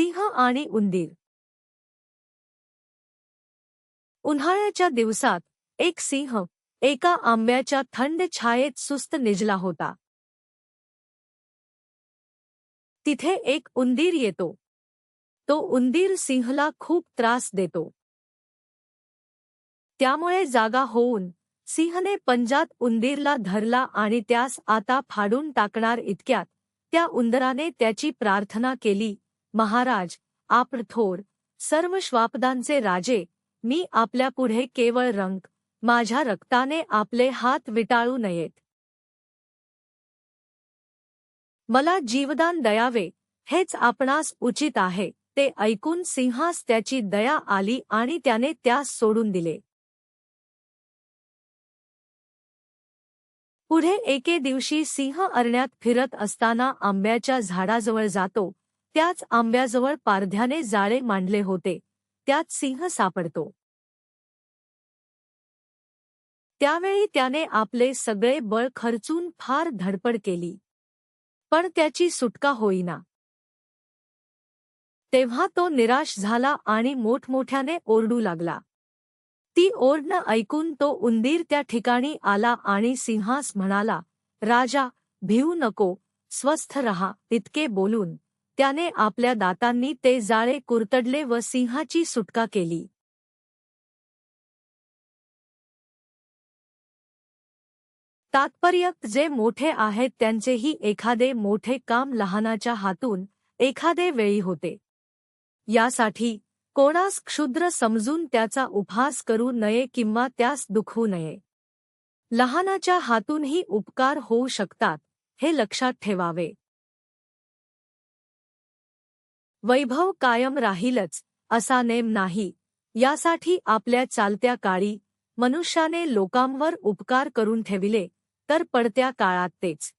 सिंह आणि उंदीर. उन्हाळ्याच्या दिवसात एक सिंह एका आंब्याच्या थंड छायेत सुस्त निजला होता. तिथे एक उंदीर येतो. तो उंदीर सिंहला खूप त्रास देतो. त्यामुळे जागा होऊन सिंहने पंजात उंदीरला धरला आणि त्यास आता फाडून टाकणार इतक्यात त्या उंदराने त्याची प्रार्थना केली महाराज आप थोर सर्व श्वापदांचे राजे मी आपल्यापुढे केवळ रंग माझ्या रक्ताने आपले हात विटाळू नयेत. मला जीवदान दयावे हेच आपणास उचित आहे ते ऐकून सिंहास त्याची दया आली आणि त्याने त्यास सोडून दिले. पुढे एके दिवशी सिंह अरण्यात फिरत असताना आंब्याच्या झाडाजवळ जातो त्याच आंब्याजवळ पारध्याने जाळे मांडले होते. त्यात सिंह सापडतो. त्यावेळी त्याने आपले सगळे बळ खर्चून फार धडपड केली. पण त्याची सुटका होईना. तेव्हा तो निराश झाला आणि मोठमोठ्याने ओरडू लागला. ती ओरडणं ऐकून तो उंदीर त्या ठिकाणी आला आणि सिंहास म्हणाला राजा भिऊ नको स्वस्थ रहा इतके बोलून. त्याने आपल्या दातांनी ते जाळे कुरतडले व सिंहाची सुटका केली. तात्पर्य जे मोठे आहेत त्यांचेही एखादे मोठे काम लहानाच्या हातून एखादे वेळी होते. यासाठी कोणास क्षुद्र समजून त्याचा उपहास करू नये किंवा त्यास दुखवू नये. लहानाच्या हातूनही उपकार होऊ शकतात हे लक्षात ठेवावे. वैभव कायम राहीलच असा नेम नाही. यासाठी आपल्या चालत्या काळी मनुष्याने लोकांवर उपकार करून ठेविले तर पडत्या काळात तेच.